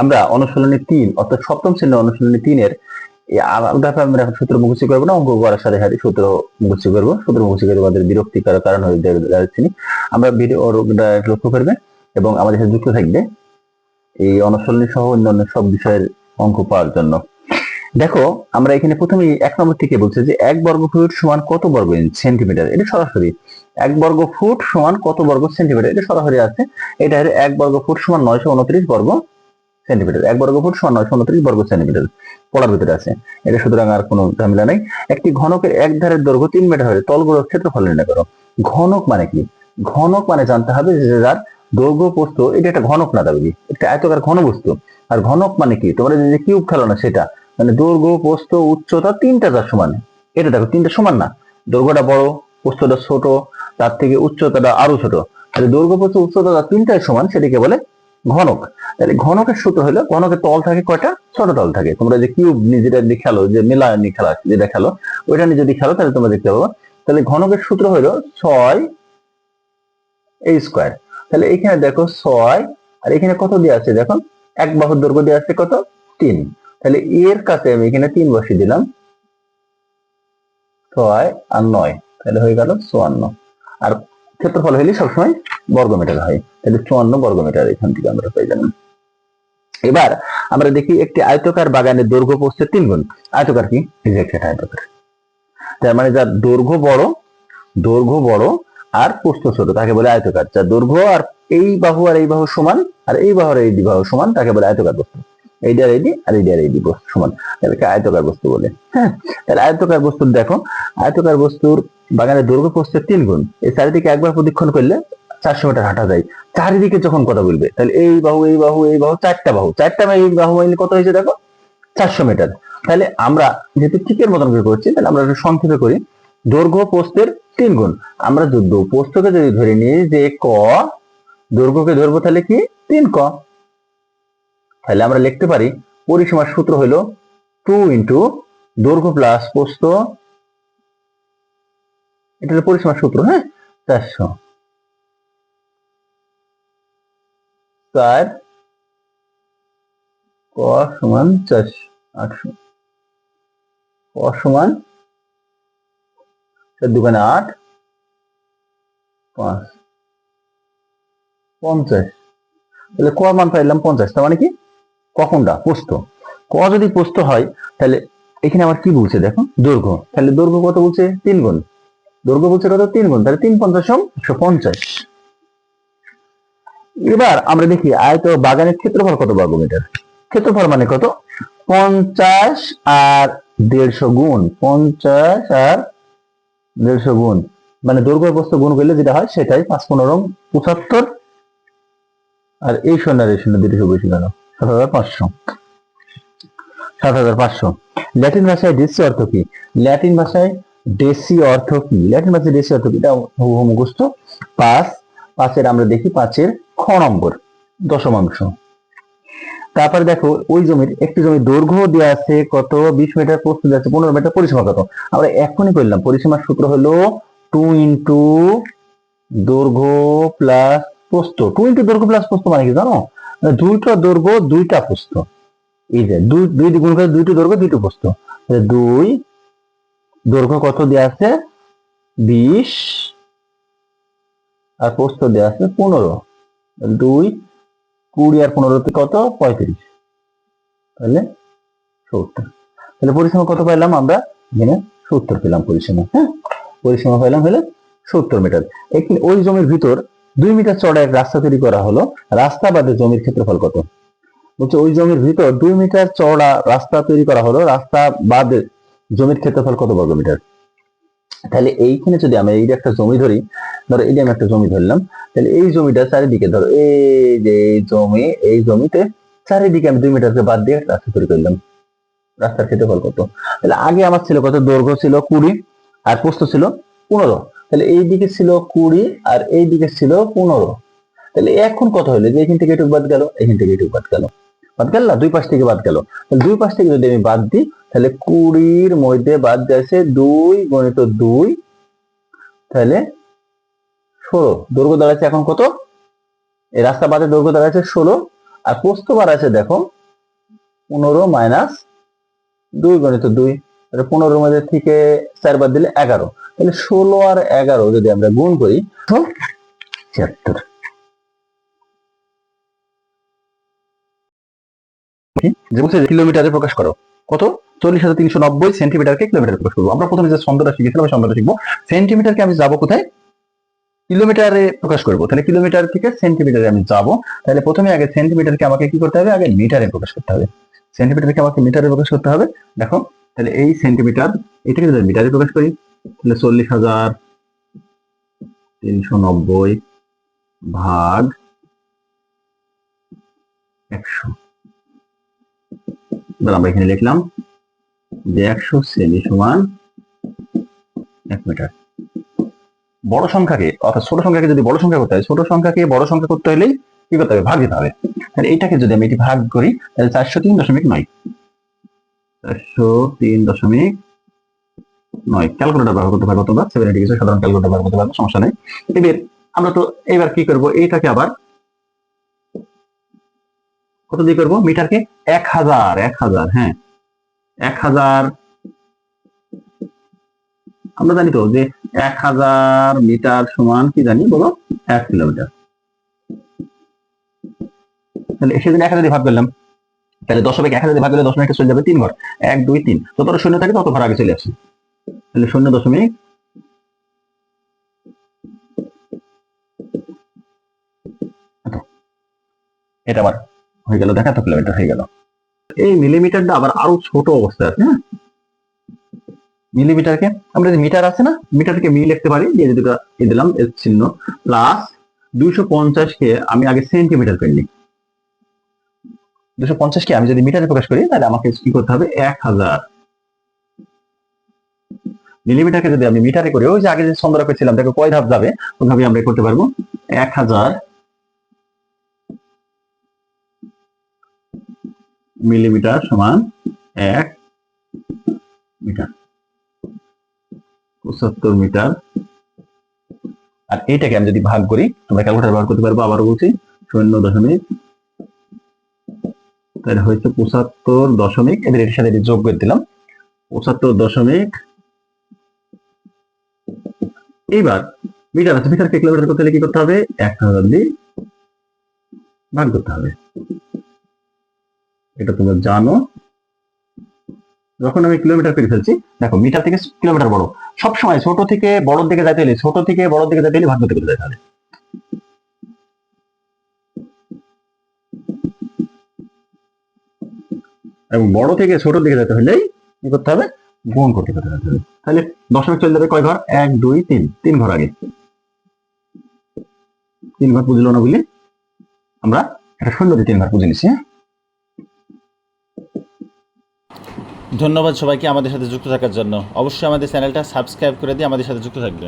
আমরা অনুশীলনী তিন, অর্থাৎ সপ্তম শ্রেণির অনুশীলনী তিনের আলাদাভাবে আমরা এখন সূত্র মুখস্থ করব না, অঙ্ক করার সাথে সাথে সূত্র মুখস্থ করব। সূত্র মুখস্থ করে আমাদের বিরক্তিকর কারণ হয়ে দাঁড়াচ্ছি। আমরা ভিডিও লক্ষ্য করবে এবং আমাদের সাথে যুক্ত থাকবে এই অনুশীলনী সহ অন্যান্য সব বিষয়ের অঙ্ক পাওয়ার জন্য। দেখো, আমরা এখানে প্রথমে এক নম্বর থেকে বলছে যে এক বর্গ ফুট সমান কত বর্গ সেন্টিমিটার? এটা সরাসরি। এক বর্গ ফুট সমান কত বর্গ সেন্টিমিটার? এটা সরাসরি আছে। এটা এক বর্গ ফুট সমান নয়শো উনত্রিশ বর্গ সেন্টিমিটার। এক বর্গ ফুট সমান নয়শো উনত্রিশ বর্গ সেন্টিমিটার। পড়ার ভিতরে আছে। এটা সুতরাং আর কোনো ঝামেলা নাই। একটি ঘনকের এক ধারের দৈর্ঘ্য তিন মিটার হলে তলগুলোর ক্ষেত্রফল নির্ণয় করো। ঘনক মানে কি? ঘনক মানে জানতে হবে যে যার দৈর্ঘ্য প্রস্থ এটা একটা ঘনক না দাবি একটা আয়তকার ঘনবস্তু। আর ঘনক মানে কি? তোমরা যে কিউব খেলো না সেটা মানে দৈর্ঘ্য, প্রস্থ, উচ্চতা তিনটা যার সমান। এটা দেখো, তিনটা সমান না। দৈর্ঘ্যটা বড়, প্রস্থটা ছোট, তার থেকে উচ্চতাটা আরও ছোট। তাহলে দৈর্ঘ্য, প্রস্থ, উচ্চতা তিনটাই সমান, সেটাকে বলে ঘনক। তাহলে ঘনকের সূত্র হলো, ঘনকের তল থাকে কয়টা? ছোট তল থাকে। তোমরা যে কিউব নিজেরা দিয়ে খেলো, যে মেলা নিয়ে খেলা, যেটা খেলো, ওইটা নিয়ে যদি খেলো, তাহলে তোমরা দেখতে পাবো, তাহলে ঘনকের সূত্র হলো ছয় এই স্কোয়ার তাহলে এখানে দেখো ছয়, আর এখানে কত দেওয়া আছে দেখো? এক বাহুর দৈর্ঘ্য দেওয়া আছে কত? তিন। তাহলে এর কাছে আমি এখানে তিন বসিয়ে দিলাম। ছয় আর নয়, তাহলে হয়ে গেল চুয়ান্ন। আর ক্ষেত্রফল হইলে সবসময় বর্গমিটার হয়, তাহলে চুয়ান্ন বর্গমিটার এখান থেকে আমরা পেয়ে যাবেন এবার আমরা দেখি একটি আয়তকার বাগানের দৈর্ঘ্য পড়ছে তিন গুণ। আয়তকার কি? আয়তকার। তার মানে যার দৈর্ঘ্য বড় দৈর্ঘ্য বড় আর প্রস্থ ছোট, তাকে বলে আয়তকার। যার দৈর্ঘ্য আর এই বাহু আর এই বাহু সমান, আর এই বাহু আর এই বাহু সমান, তাকে বলে আয়তকার বস্তু এইটার এইডি আর এইটার এইডি বস্তু সমান। তাহলে আয়তকার বস্তু বলে। হ্যাঁ তাহলে আয়তকার বস্তুর দেখো। আয়তকার বস্তুর বাগানের দৈর্ঘ্য প্রস্থের তিন গুণ। এই চারিদিকে একবার প্রদক্ষিণ করলে চারশো মিটার হাঁটা যায়। চারিদিকে যখন কথা বলবে, তাহলে এই বাহু এই বাহু এই বাহু, চারটা বাহু। চারটা এই বাহু মিলে কত হয়েছে দেখো? চারশো মিটার। তাহলে আমরা যেহেতু ঠিকের মতন করে করছি, তাহলে আমরা একটু সংক্ষেপে করি। দৈর্ঘ্য প্রস্থের তিন গুণ। আমরা যদি প্রস্থকে যদি ধরে নিই যে ক, দৈর্ঘ্যকে ধরবো তাহলে কি? তিন ক। তাহলে আমরা লিখতে পারি পরিসীমার সূত্র হলো টু ইন্টু দৈর্ঘ্য প্লাস প্রস্থ। এটা হলো পরিসীমার সূত্র হ্যাঁ? চারশো চার ক সমান চারশো, আটশো। ক সমান চার দোকানে আট, পাঁচ। পঞ্চাশ। তাহলে ক মান পাইলাম পঞ্চাশ, তার মানে কি? কখনটা? পোস্ত ক যদি পোস্ত হয়, তাহলে এখানে আবার কি বলছে দেখো? দৈর্ঘ্য। তাহলে দৈর্ঘ্য কত বলছে? তিন গুণ। দৈর্ঘ্য বলছে কত? তিন গুণ। তাহলে তিন পঞ্চাশ একশো পঞ্চাশ। এবার আমরা দেখি আয়ত বাগানের ক্ষেত্রফল কত বর্গ মিটার ক্ষেত্রফল মানে কত? পঞ্চাশ আর দেড়শো গুণ। পঞ্চাশ আর দেড়শো গুণ। মানে দৈর্ঘ্য বস্তু গুণ করলে যেটা হয়, সেটাই পাঁচ পনেরো পঁচাত্তর আর এই শূন্য আর এই শূন্য দুটো বেশি গেল সাত হাজার পাঁচশো। সাত হাজার পাঁচশো। ল্যাটিন ভাষায় ডেসি অর্থ কি? ল্যাটিন ভাষায় ডেসি অর্থ কি? ল্যাটিন ভাষায় ডেসি অর্থ কি? এটা মুখস্থ। পাঁচ, পাঁচের আমরা দেখি পাঁচের খ নম্বর, দশমাংশ। তারপরে দেখো, ওই জমির একটি জমির দৈর্ঘ্য দেওয়া আছে কত? বিশ মিটার প্রস্থ দেওয়া আছে, পনেরো মিটার পরিসীমা কত? আমরা এখনই করলাম পরিসীমার সূত্র হলো টু ইন্টু দৈর্ঘ্য প্লাস প্রস্থ। টু ইন্টু দৈর্ঘ্য প্লাস প্রস্থ মানে কি জানো? দুইটা দৈর্ঘ্য দুইটা প্রস্থ। এই যে দুই দুই গুণ করে দুইটি দৈর্ঘ্য দুইটি প্রস্থ। দুই দৈর্ঘ্য কত দেওয়া আছে? বিশ। আর প্রস্থ দেওয়া আছে পনেরো। দুই কুড়ি আর পনেরোতে কত? পঁয়ত্রিশ। তাহলে সত্তর। তাহলে পরিসীমা কত পাইলাম আমরা? এখানে সত্তর পেলাম পরিসীমা হ্যাঁ? পরিসীমা পাইলাম হলে সত্তর মিটার। ওই জমির ভিতর দুই মিটার চড়া এক রাস্তা তৈরি করা হলো। রাস্তা বাদে জমির ক্ষেত্রফল কত? বলছে ওই জমির ভিতর দুই মিটার চড়া রাস্তা তৈরি করা হলো। রাস্তা বাদে জমির ক্ষেত্রফল কত বর্গ মিটার তাহলে এইখানে যদি আমরা এই যে একটা জমি ধরি, ধরো এই যে আমি একটা জমি ধরলাম, তাহলে এই জমিটা চারিদিকে ধরো, এই যে এই জমি, এই জমিতে চারিদিকে আমি দুই মিটারকে বাদ দিয়ে রাস্তা তৈরি করলাম। রাস্তার ক্ষেত্রফল কত? তাহলে আগে আমার ছিল কত? দৈর্ঘ্য ছিল কুড়ি, আর প্রস্থ ছিল পনেরো। তাহলে এই দিকে ছিল কুড়ি আর এই দিকে ছিল পনেরো। তাহলে এখন কত হলো? যে এখান থেকে এটুকু বাদ গেল, এখান থেকে এটুকু বাদ গেল। বাদ গেল না? দুই পাশ থেকে বাদ গেল। দুই পাশ থেকে যদি আমি বাদ দিই, তাহলে কুড়ির মধ্যে বাদ যাচ্ছে দুই গণিত দুই, তাহলে ষোলো। দৈর্ঘ্য দাঁড়াচ্ছে এখন কত? এই রাস্তা বাদে দৈর্ঘ্য দাঁড়াচ্ছে ষোলো। আর প্রস্থবার আছে দেখো, পনেরো মাইনাস দুই গণিত দুই। পনেরোর মধ্যে থেকে চার দিলে এগারো। তাহলে ষোলো আর এগারো যদি আমরা গুণ করি ছিয়াত্তর। যে বলছে কিলোমিটারে প্রকাশ করো। কত? চল্লিশ হাজার তিনশো নব্বই সেন্টিমিটারকে কিলোমিটারে প্রকাশ করব। আমরা প্রথমে যে ছন্দটা শিখেছিলাম ছন্দটা শিখব। সেন্টিমিটারকে আমি যাব কোথায়? কিলোমিটারে প্রকাশ করব। তাহলে কিলোমিটার থেকে সেন্টিমিটারে আমি যাব। তাহলে প্রথমে আগে সেন্টিমিটারকে আমাকে কি করতে হবে? আগে মিটারে প্রকাশ করতে হবে। সেন্টিমিটারকে আমাকে মিটারে প্রকাশ করতে হবে। দেখো তাহলে এই সেন্টিমিটার এটাকে যদি মিটারে প্রকাশ করি, তাহলে চল্লিশ হাজার তিনশো নব্বই ভাগ একশো। আমরা এখানে লিখলাম যে একশো সেমি সমান এক মিটার বড় সংখ্যাকে, অর্থাৎ ছোট সংখ্যাকে যদি বড় সংখ্যা করতে হয়, ছোট সংখ্যাকে বড় সংখ্যা করতে হলেই কি করতে হবে? ভাগ দিতে হবে। তাহলে এইটাকে যদি আমি এটি ভাগ করি, তাহলে চারশো তিন দশমিক নয়। চারশো তিন দশমিক নয়। ক্যালকুলেটর ব্যবহার করতে পারব তোমরা। সেভেন সাধারণ ক্যালকুলেটর ব্যবহার করতে পারব, সমস্যা নেই। এবার আমরা তো এবার কি করব? এইটাকে আবার কত দিয়ে করব? মিটারকে? এক হাজার এক হাজার হ্যাঁ। এক হাজার, আমরা জানি তো যে এক হাজার মিটার সমান কি জানি বলো? এক কিলোমিটার। তাহলে সেদিন এক হাজার ভাগ করলাম। তাহলে দশমিক এক হাজার দিয়ে ভাগ করলে দশমিকটা চলে যাবে তিন ঘর। এক, দুই, তিন। যত শূন্য থাকে তত ঘর আগে চলে আসে। তাহলে শূন্য দশমিক এটা আবার হয়ে গেল, দেখা তো কিলোমিটার হয়ে গেল। এই মিলিমিটারটা আবার আরও ছোট অবস্থায় আছে হ্যাঁ? মিলিমিটারকে, আমরা যে মিটার আছে না, মিটারকে মি লিখতে পারি যে দুটো এ দিলাম, এর চিহ্ন প্লাস দুইশো পঞ্চাশকে আমি আগে সেন্টিমিটার করে দুশো পঞ্চাশকে আমি যদি মিটারে প্রকাশ করি, তাহলে আমাকে কি করতে হবে? এক হাজার। মিলিমিটারকে যদি আমি মিটারে করি, ওই যে আগে যে ছন্দটা পেয়েছিলাম দেখো কয় ধাপ যাবে? ওইভাবে আমরা করতে পারব। এক হাজার মিলিমিটার সমান এক মিটার। পঁচাত্তর মিটার। আর এইটাকে আমি যদি ভাগ করি, তোমরা ক্যালকুলেটার ব্যবহার করতে পারব, আবারও বলছি, শূন্য দশমিক তাহলে হয়েছে পঁচাত্তর দশমিক, এদের এর সাথে যোগ করে দিলাম। পঁচাত্তর দশমিক। এইবার মিটার আছে মিটারকে কিলোমিটার করতে হলে কি করতে হবে? এক হাজার দিয়ে ভাগ করতে হবে। এটা তোমরা জানো। যখন আমি কিলোমিটার করে ফেলছি, দেখো মিটার থেকে কিলোমিটার বড়। সবসময় ছোট থেকে বড় দিকে যাইতে হলে, ছোট থেকে বড় দিকে যাইতে হলে ভাগ করতে করতে যেতে হবে। এবং বড় থেকে ছোট দিকে যেতে হলেই কি করতে হবে? গুণ করতে হবে। তাহলে দশমিক চলে যাবে কয় ঘর? এক, দুই, তিন। তিন ঘর আগে। তিন ঘর বুঝলো না বুঝলি আমরা একটা সুন্দর তিন ঘর বুঝে নিচ্ছি হ্যাঁ? ধন্যবাদ সবাইকে আমাদের সাথে যুক্ত থাকার জন্য। অবশ্যই আমাদের চ্যানেলটা সাবস্ক্রাইব করে দিয়ে আমাদের সাথে যুক্ত থাকবে।